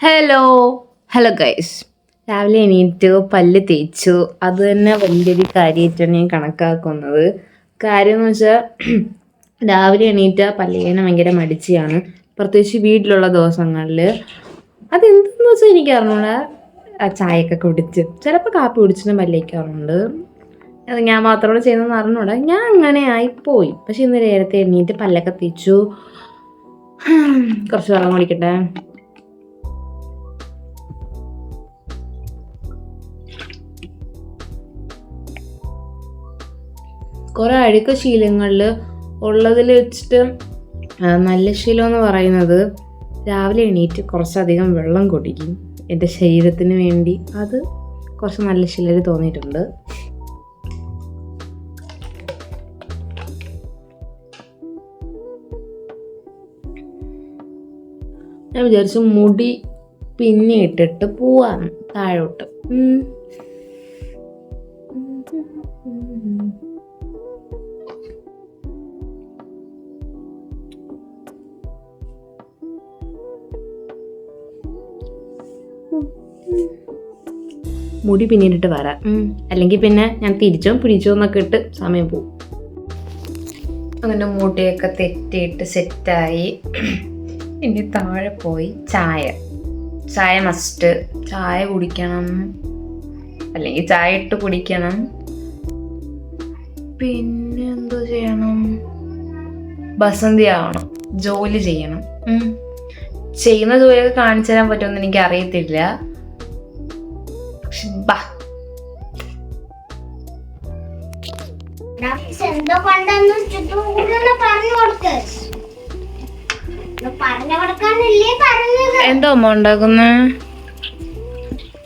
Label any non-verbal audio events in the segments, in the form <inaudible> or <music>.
Hello hello guys രാവിലെ എണീറ്റ് പല്ല് തേച്ചു. അത് തന്നെ വലിയൊരു കാര്യമായിട്ടാണ് ഞാൻ കണക്കാക്കുന്നത്. കാര്യം എന്ന് വെച്ചാൽ <clears throat> രാവിലെ എണീറ്റ പല്ല് ചെയ്യാൻ ഭയങ്കര മടിച്ചാണ്. പ്രത്യേകിച്ച് വീട്ടിലുള്ള ദിവസങ്ങളിൽ അതെന്തെന്ന് വെച്ചാൽ എനിക്ക് അറിഞ്ഞൂടാ. ചായയൊക്കെ കുടിച്ച്. ചിലപ്പോൾ കാപ്പി കുടിച്ചിട്ട് പല്ലേക്കാറുണ്ട് അത് ഞാൻ മാത്രമാണ് ചെയ്യുന്നതെന്ന് അറിഞ്ഞൂടെ. ഞാൻ അങ്ങനെ ആയിപ്പോയി. പക്ഷെ ഇന്ന് നേരത്തെ എണീറ്റ് പല്ലൊക്കെ തേച്ചു. കുറച്ച് വെള്ളം കുടിക്കട്ടെ. കുറേ അഴുക്ക ശീലങ്ങളിൽ ഉള്ളതിൽ വെച്ചിട്ട് നല്ല ശീലം എന്ന് പറയുന്നത് രാവിലെ എണീറ്റ് കുറച്ചധികം വെള്ളം കുടിക്കും. എന്റെ ശരീരത്തിന് വേണ്ടി അത് കുറച്ച് നല്ല ശീലം തോന്നിയിട്ടുണ്ട്. ഞാൻ വിചാരിച്ചു മുടി പിന്നെ ഇട്ടിട്ട് പോവാന്ന് താഴോട്ട്. മുടി പിന്നീടിട്ട് വരാം. അല്ലെങ്കിൽ പിന്നെ ഞാൻ തിരിച്ചോ പിടിച്ചോ എന്നൊക്കെ ഇട്ട് സമയം പോകും. അങ്ങനെ മുടിയൊക്കെ തെറ്റിയിട്ട് സെറ്റായി. ഇനി താഴെ പോയി ചായ. ചായ മസ്റ്റ് ചായ കുടിക്കണം. അല്ലെങ്കിൽ ചായ ഇട്ട് കുടിക്കണം. പിന്നെ എന്തോ ചെയ്യണം? ബസന്തി ആവണം. ജോലി ചെയ്യണം. ചെയ്യുന്ന ജോലിയൊക്കെ കാണിച്ചു തരാൻ പറ്റുമെന്ന് എനിക്ക് അറിയത്തില്ല എന്തോ അമ്മ ഉണ്ടാക്കുന്ന?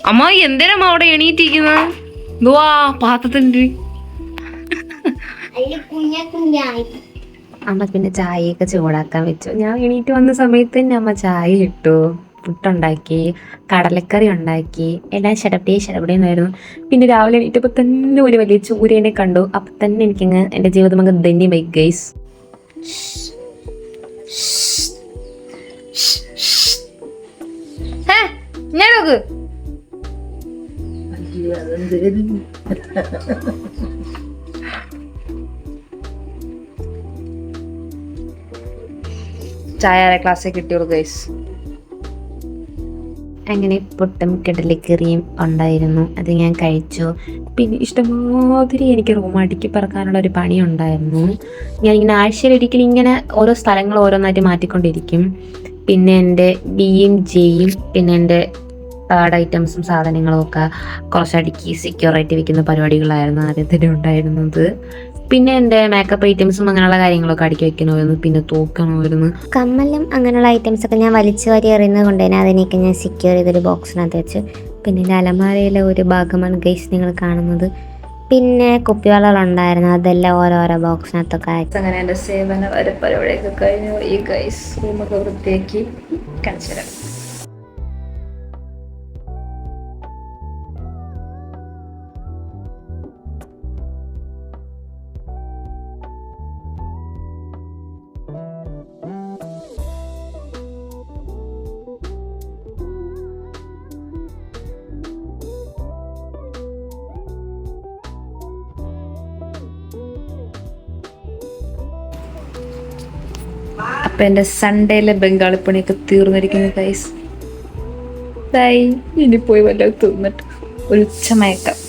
അമ്മ എന്തിനമ്മ അവിടെ എണീറ്റിരിക്കുന്നത് എന്തുവാ പാത്രത്തിന്റെ കുഞ്ഞ കുഞ്ഞായി. അമ്മ പിന്നെ ചായയൊക്കെ ചൂടാക്കാൻ വെച്ചു. ഞാൻ എണീറ്റ് വന്ന സമയത്ത് തന്നെ അമ്മ ചായ ഇട്ടു. പുട്ടുണ്ടാക്കി കടലക്കറി ഉണ്ടാക്കി എല്ലാം ശടപടി ശടപടിയെന്നായിരുന്നു പിന്നെ രാവിലെ എണീറ്റപ്പോൾ തന്നെ ഒരു വലിയ ചൂരേനെ കണ്ടു. അപ്പം തന്നെ എനിക്കങ്ങ് എന്റെ ജീവിതം അങ്ങ് ധന്യ ബൈ ഗൈസ് ഞാൻ നോക്ക്. ചായ ക്ലാസ്സിൽ കിട്ടിയുള്ളൂ ഗൈസ് അങ്ങനെ പുട്ടും കടലക്കറിയും ഉണ്ടായിരുന്നു. അത് ഞാൻ കഴിച്ചു. പിന്നെ ഇഷ്ടമാതിരി എനിക്ക് റൂമടിക്കി പറക്കാനുള്ള ഒരു പണി ഉണ്ടായിരുന്നു. ഞാൻ ഇങ്ങനെ ആഴ്ചയിലൊരിക്കലും ഇങ്ങനെ ഓരോ സ്ഥലങ്ങൾ ഓരോന്നായിട്ട് മാറ്റിക്കൊണ്ടിരിക്കും. പിന്നെ എന്റെ ബിയും ജെയും പിന്നെ എന്റെ പാഡ് ഐറ്റംസും സാധനങ്ങളും ഒക്കെ കുറച്ചടുക്കി സെക്യൂർ ആയിട്ട് വെക്കുന്ന പരിപാടികളായിരുന്നു ആദ്യത്തിന് ഉണ്ടായിരുന്നത്. പിന്നെ എന്റെ മേക്കപ്പ് ഐറ്റംസും അങ്ങനെയുള്ള കാര്യങ്ങളൊക്കെ അടുക്കി വെക്കണമായിരുന്നു. പിന്നെ തൂക്കണമായിരുന്നു. കമ്മലും അങ്ങനെയുള്ള ഐറ്റംസ് ഒക്കെ ഞാൻ വലിച്ചു വാരി എറിയുന്നത് കൊണ്ട് തന്നെ അതിനെയൊക്കെ ഞാൻ സെക്യൂർ ചെയ്തൊരു ബോക്സിനകത്ത് വെച്ച്. പിന്നെ എന്റെ അലമാരയിലെ ഒരു ഭാഗമാണ് ഗൈസ് നിങ്ങൾ കാണുന്നത്. പിന്നെ കുപ്പിവെള്ളങ്ങളുണ്ടായിരുന്നു അതെല്ലാം ഓരോരോ ബോക്സിനകത്തൊക്കെ അയച്ചു അങ്ങനെ എന്റെ സേവന വരെ പരിപാടിയൊക്കെ കഴിഞ്ഞു. ഈ ഗൈസ് റൂമൊക്കെ വൃത്തിയാക്കി. കാണിച്ചു അപ്പം എന്റെ സൺഡേയിലെ ബംഗാളി പണിയൊക്കെ തീർന്നിരിക്കുന്നു ഗൈസ് ബൈ ഇനി പോയി വല്ലതും തിന്നിട്ട്. ഒരു ഉച്ചമയക്കം.